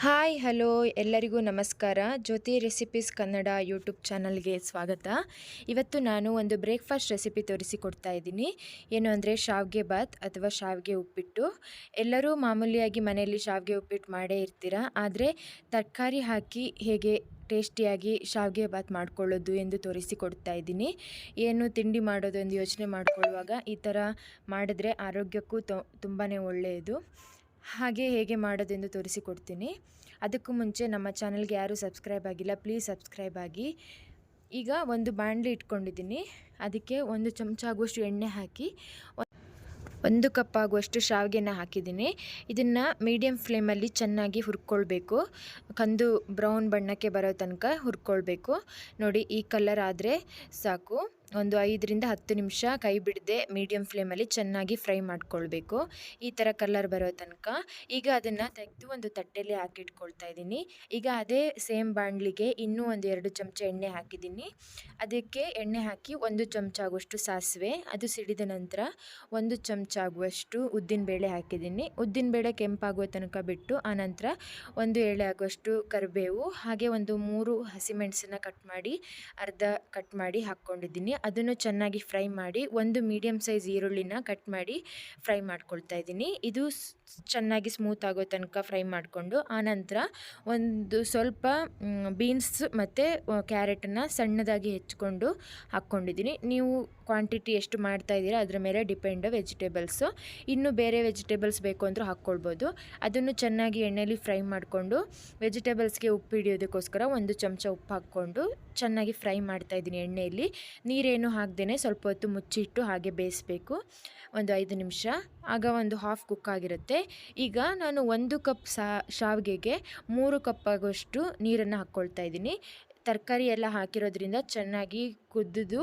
Hi, hello, ಎಲ್ಲರಿಗೂ ನಮಸ್ಕಾರ. ಜ್ಯೋತಿ recipes Kannada YouTube ಚಾನಲ್ಗೆ ಸ್ವಾಗತ. ಇವತ್ತು ನಾನು ಒಂದು ಬ್ರೇಕ್ಫಾಸ್ಟ್ ರೆಸಿಪಿ ತೋರಿಸಿಕೊಡ್ತಾ ಇದ್ದೀನಿ. ಏನು ಅಂದರೆ ಶಾವಿಗೆ ಬಾತ್ ಅಥವಾ ಶಾವಿಗೆ ಉಪ್ಪಿಟ್ಟು. ಎಲ್ಲರೂ ಮಾಮೂಲಿಯಾಗಿ ಮನೆಯಲ್ಲಿ ಶಾವಿಗೆ ಉಪ್ಪಿಟ್ಟು ಮಾಡೇ ಇರ್ತೀರ? ಆದರೆ ತರಕಾರಿ ಹಾಕಿ ಹೇಗೆ ಟೇಸ್ಟಿಯಾಗಿ ಶಾವಿಗೆ ಬಾತ್ ಮಾಡ್ಕೊಳ್ಳೋದು ಎಂದು ತೋರಿಸಿಕೊಡ್ತಾ ಇದ್ದೀನಿ. ಏನು ತಿಂಡಿ ಮಾಡೋದು ಎಂದು ಯೋಚನೆ ಮಾಡಿಕೊಳ್ಳುವಾಗ ಈ ಥರ ಮಾಡಿದ್ರೆ ಆರೋಗ್ಯಕ್ಕೂ ತುಂಬಾ ಒಳ್ಳೆಯದು. ಹಾಗೆ ಹೇಗೆ ಮಾಡೋದೆಂದು ತೋರಿಸಿಕೊಡ್ತೀನಿ. ಅದಕ್ಕೂ ಮುಂಚೆ ನಮ್ಮ ಚಾನಲ್ಗೆ ಯಾರೂ ಸಬ್ಸ್ಕ್ರೈಬ್ ಆಗಿಲ್ಲ, ಪ್ಲೀಸ್ ಸಬ್ಸ್ಕ್ರೈಬ್ ಆಗಿ. ಈಗ ಒಂದು ಬಾಣಲಿ ಇಟ್ಕೊಂಡಿದ್ದೀನಿ. ಅದಕ್ಕೆ ಒಂದು ಚಮಚ ಆಗುವಷ್ಟು ಎಣ್ಣೆ ಹಾಕಿ, ಒಂದು ಕಪ್ ಆಗುವಷ್ಟು ಶಾವಿಗೆನ ಹಾಕಿದ್ದೀನಿ. ಇದನ್ನು ಮೀಡಿಯಮ್ ಫ್ಲೇಮಲ್ಲಿ ಚೆನ್ನಾಗಿ ಹುರ್ಕೊಳ್ಬೇಕು. ಕಂದು ಬ್ರೌನ್ ಬಣ್ಣಕ್ಕೆ ಬರೋ ತನಕ ಹುರ್ಕೊಳ್ಬೇಕು. ನೋಡಿ, ಈ ಕಲರ್ ಆದರೆ ಸಾಕು. ಒಂದು ಐದರಿಂದ ಹತ್ತು ನಿಮಿಷ ಕೈ ಬಿಡದೆ ಮೀಡಿಯಮ್ ಫ್ಲೇಮಲ್ಲಿ ಚೆನ್ನಾಗಿ ಫ್ರೈ ಮಾಡ್ಕೊಳ್ಬೇಕು. ಈ ಥರ ಕಲರ್ ಬರೋ ತನಕ. ಈಗ ಅದನ್ನು ತೆಗೆದು ಒಂದು ತಟ್ಟೆಯಲ್ಲಿ ಹಾಕಿಟ್ಕೊಳ್ತಾ ಇದ್ದೀನಿ. ಈಗ ಅದೇ ಸೇಮ್ ಬಾಣಲಿಗೆ ಇನ್ನೂ ಒಂದು ಎರಡು ಚಮಚ ಎಣ್ಣೆ ಹಾಕಿದ್ದೀನಿ. ಅದಕ್ಕೆ ಎಣ್ಣೆ ಹಾಕಿ ಒಂದು ಚಮಚ ಆಗುವಷ್ಟು ಸಾಸಿವೆ, ಅದು ಸಿಡಿದ ನಂತರ ಒಂದು ಚಮಚ ಆಗುವಷ್ಟು ಉದ್ದಿನಬೇಳೆ ಹಾಕಿದ್ದೀನಿ. ಉದ್ದಿನಬೇಳೆ ಕೆಂಪಾಗುವ ತನಕ ಬಿಟ್ಟು ಆನಂತರ ಒಂದು ಎಳೆ ಆಗುವಷ್ಟು ಕರಿಬೇವು, ಹಾಗೆ ಒಂದು ಮೂರು ಹಸಿಮೆಣಸನ್ನು ಕಟ್ ಮಾಡಿ, ಅರ್ಧ ಕಟ್ ಮಾಡಿ ಹಾಕ್ಕೊಂಡಿದ್ದೀನಿ. ಅದನ್ನು ಚೆನ್ನಾಗಿ ಫ್ರೈ ಮಾಡಿ ಒಂದು ಮೀಡಿಯಮ್ ಸೈಜ್ ಈರುಳ್ಳಿನ ಕಟ್ ಮಾಡಿ ಫ್ರೈ ಮಾಡ್ಕೊಳ್ತಾ ಇದ್ದೀನಿ. ಇದು ಚೆನ್ನಾಗಿ ಸ್ಮೂತ್ ಆಗೋ ತನಕ ಫ್ರೈ ಮಾಡಿಕೊಂಡು ಆನಂತರ ಒಂದು ಸ್ವಲ್ಪ ಬೀನ್ಸ್ ಮತ್ತು ಕ್ಯಾರೆಟನ್ನು ಸಣ್ಣದಾಗಿ ಹೆಚ್ಚಿಕೊಂಡು ಹಾಕ್ಕೊಂಡಿದ್ದೀನಿ. ನೀವು ಕ್ವಾಂಟಿಟಿ ಎಷ್ಟು ಮಾಡ್ತಾ ಇದ್ದೀರಾ, ಅದರ ಮೇಲೆ ಡಿಪೆಂಡ್ ವೆಜಿಟೇಬಲ್ಸು ಇನ್ನು ಬೇರೆ ವೆಜಿಟೇಬಲ್ಸ್ ಬೇಕು ಅಂದರೂ ಹಾಕ್ಕೊಳ್ಬೋದು. ಅದನ್ನು ಚೆನ್ನಾಗಿ ಎಣ್ಣೆಯಲ್ಲಿ ಫ್ರೈ ಮಾಡಿಕೊಂಡು ವೆಜಿಟೇಬಲ್ಸ್ಗೆ ಉಪ್ಪು ಹಿಡಿಯೋದಕ್ಕೋಸ್ಕರ ಒಂದು ಚಮಚ ಉಪ್ಪು ಹಾಕ್ಕೊಂಡು ಚೆನ್ನಾಗಿ ಫ್ರೈ ಮಾಡ್ತಾ ಇದ್ದೀನಿ ಎಣ್ಣೆಯಲ್ಲಿ. ನೀರೇನು ಹಾಕ್ದೇ ಸ್ವಲ್ಪ ಹೊತ್ತು ಮುಚ್ಚಿಟ್ಟು ಹಾಗೆ ಬೇಯಿಸಬೇಕು. ಒಂದು ಐದು ನಿಮಿಷ. ಆಗ ಒಂದು ಹಾಫ್ ಕುಕ್ ಆಗಿರುತ್ತೆ. ಈಗ ನಾನು ಒಂದು ಕಪ್ ಸಾ, ಶಾವಿಗೆಗೆ ಮೂರು ಕಪ್ ಆಗೋಷ್ಟು ನೀರನ್ನು ಹಾಕ್ಕೊಳ್ತಾ ಇದ್ದೀನಿ. ತರಕಾರಿ ಎಲ್ಲ ಹಾಕಿರೋದ್ರಿಂದ ಚೆನ್ನಾಗಿ ಕುದ್ದು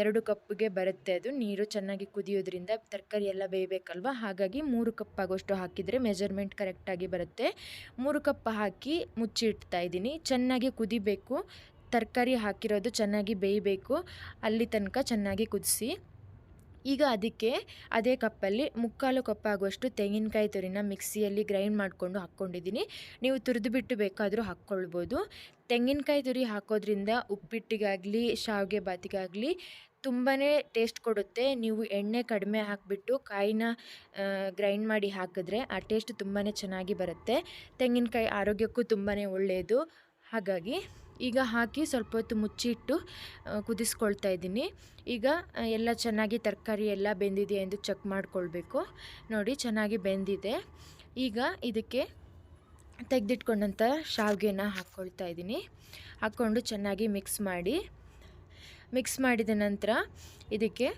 ಎರಡು ಕಪ್ಗೆ ಬರುತ್ತೆ ಅದು. ನೀರು ಚೆನ್ನಾಗಿ ಕುದಿಯೋದ್ರಿಂದ ತರಕಾರಿ ಎಲ್ಲ ಬೇಯಬೇಕಲ್ವ? ಹಾಗಾಗಿ ಮೂರು ಕಪ್ ಆಗೋಷ್ಟು ಹಾಕಿದರೆ ಮೆಜರ್ಮೆಂಟ್ ಕರೆಕ್ಟಾಗಿ ಬರುತ್ತೆ. ಮೂರು ಕಪ್ ಹಾಕಿ ಮುಚ್ಚಿಡ್ತಾ ಇದ್ದೀನಿ. ಚೆನ್ನಾಗಿ ಕುದಿಬೇಕು. ತರಕಾರಿ ಹಾಕಿರೋದು ಚೆನ್ನಾಗಿ ಬೇಯಬೇಕು. ಅಲ್ಲಿ ತನಕ ಚೆನ್ನಾಗಿ ಕುದಿಸಿ. ಈಗ ಅದಕ್ಕೆ ಅದೇ ಕಪ್ಪಲ್ಲಿ ಮುಕ್ಕಾಲು ಕಪ್ಪಾಗುವಷ್ಟು ತೆಂಗಿನಕಾಯಿ ತುರಿನ ಮಿಕ್ಸಿಯಲ್ಲಿ ಗ್ರೈಂಡ್ ಮಾಡಿಕೊಂಡು ಹಾಕ್ಕೊಂಡಿದ್ದೀನಿ. ನೀವು ತುರಿದು ಬಿಟ್ಟು ಬೇಕಾದರೂ ಹಾಕ್ಕೊಳ್ಬೋದು. ತೆಂಗಿನಕಾಯಿ ತುರಿ ಹಾಕೋದ್ರಿಂದ ಉಪ್ಪಿಟ್ಟಿಗಾಗಲಿ, ಶಾವಿಗೆ ಬಾತಿಗಾಗಲಿ ತುಂಬಾ ಟೇಸ್ಟ್ ಕೊಡುತ್ತೆ. ನೀವು ಎಣ್ಣೆ ಕಡಿಮೆ ಹಾಕಿಬಿಟ್ಟು ಕಾಯಿನ ಗ್ರೈಂಡ್ ಮಾಡಿ ಹಾಕಿದ್ರೆ ಆ ಟೇಸ್ಟ್ ತುಂಬಾ ಚೆನ್ನಾಗಿ ಬರುತ್ತೆ. ತೆಂಗಿನಕಾಯಿ ಆರೋಗ್ಯಕ್ಕೂ ತುಂಬಾ ಒಳ್ಳೆಯದು ಹಾಗಾಗಿ ಈಗ ಹಾಕಿ ಸ್ವಲ್ಪ ಹೊತ್ತು ಮುಚ್ಚಿಟ್ಟು ಕುದಿಸ್ಕೊಳ್ತಾ ಇದ್ದೀನಿ. ಈಗ ಎಲ್ಲ ಚೆನ್ನಾಗಿ ತರಕಾರಿ ಎಲ್ಲ ಬೆಂದಿದೆ ಎಂದು ಚೆಕ್ ಮಾಡಿಕೊಳ್ಬೇಕು. ನೋಡಿ ಚೆನ್ನಾಗಿ ಬೆಂದಿದೆ. ಈಗ ಇದಕ್ಕೆ ತೆಗೆದಿಟ್ಕೊಂಡಂಥ ಶಾವಿಗೆನ ಹಾಕ್ಕೊಳ್ತಾ ಇದ್ದೀನಿ. ಹಾಕ್ಕೊಂಡು ಚೆನ್ನಾಗಿ ಮಿಕ್ಸ್ ಮಾಡಿ. ಮಿಕ್ಸ್ ಮಾಡಿದ ನಂತರ ಇದಕ್ಕೆ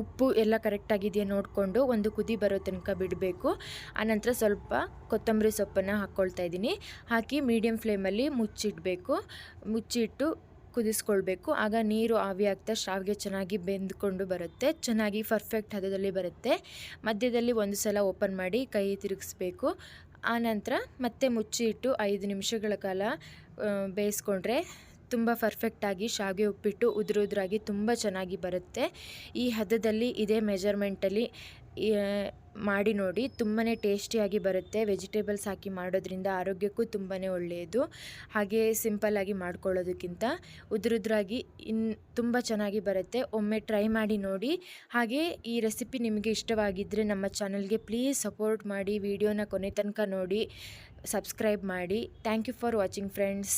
ಉಪ್ಪು ಎಲ್ಲ ಕರೆಕ್ಟಾಗಿದೆಯಾ ನೋಡಿಕೊಂಡು ಒಂದು ಕುದಿ ಬರೋ ತನಕ ಬಿಡಬೇಕು. ಆನಂತರ ಸ್ವಲ್ಪ ಕೊತ್ತಂಬರಿ ಸೊಪ್ಪನ್ನು ಹಾಕ್ಕೊಳ್ತಾ ಇದ್ದೀನಿ. ಹಾಕಿ ಮೀಡಿಯಮ್ ಫ್ಲೇಮಲ್ಲಿ ಮುಚ್ಚಿಡಬೇಕು. ಮುಚ್ಚಿಟ್ಟು ಕುದಿಸ್ಕೊಳ್ಬೇಕು. ಆಗ ನೀರು ಆವಿ ಆಗ್ತಾ ಶಾವಿಗೆ ಚೆನ್ನಾಗಿ ಬೆಂದ್ಕೊಂಡು ಬರುತ್ತೆ. ಚೆನ್ನಾಗಿ ಪರ್ಫೆಕ್ಟ್ ಹದದಲ್ಲಿ ಬರುತ್ತೆ. ಮಧ್ಯದಲ್ಲಿ ಒಂದು ಸಲ ಓಪನ್ ಮಾಡಿ ಕೈ ತಿರುಗಿಸ್ಬೇಕು. ಆನಂತರ ಮತ್ತೆ ಮುಚ್ಚಿಟ್ಟು ಐದು ನಿಮಿಷಗಳ ಕಾಲ ಬೇಯಿಸ್ಕೊಂಡ್ರೆ ತುಂಬ ಪರ್ಫೆಕ್ಟಾಗಿ ಶಾವಿಗೆ ಉಪ್ಪಿಟ್ಟು ಉದುರುದ್ರಾಗಿ ತುಂಬ ಚೆನ್ನಾಗಿ ಬರುತ್ತೆ. ಈ ಹದದಲ್ಲಿ ಇದೇ ಮೆಜರ್ಮೆಂಟಲ್ಲಿ ಮಾಡಿ ನೋಡಿ ತುಂಬಾ ಟೇಸ್ಟಿಯಾಗಿ ಬರುತ್ತೆ. ವೆಜಿಟೇಬಲ್ಸ್ ಹಾಕಿ ಮಾಡೋದ್ರಿಂದ ಆರೋಗ್ಯಕ್ಕೂ ತುಂಬಾ ಒಳ್ಳೆಯದು. ಹಾಗೆ ಸಿಂಪಲ್ಲಾಗಿ ಮಾಡ್ಕೊಳ್ಳೋದಕ್ಕಿಂತ ಉದುರುದ್ರಾಗಿ ಇನ್ ತುಂಬ ಚೆನ್ನಾಗಿ ಬರುತ್ತೆ. ಒಮ್ಮೆ ಟ್ರೈ ಮಾಡಿ ನೋಡಿ. ಹಾಗೆ ಈ ರೆಸಿಪಿ ನಿಮಗೆ ಇಷ್ಟವಾಗಿದ್ದರೆ ನಮ್ಮ ಚಾನಲ್ಗೆ ಪ್ಲೀಸ್ ಸಪೋರ್ಟ್ ಮಾಡಿ, ವಿಡಿಯೋನ ಕೊನೆ ತನಕ ನೋಡಿ, ಸಬ್ಸ್ಕ್ರೈಬ್ ಮಾಡಿ. Thank you for watching friends.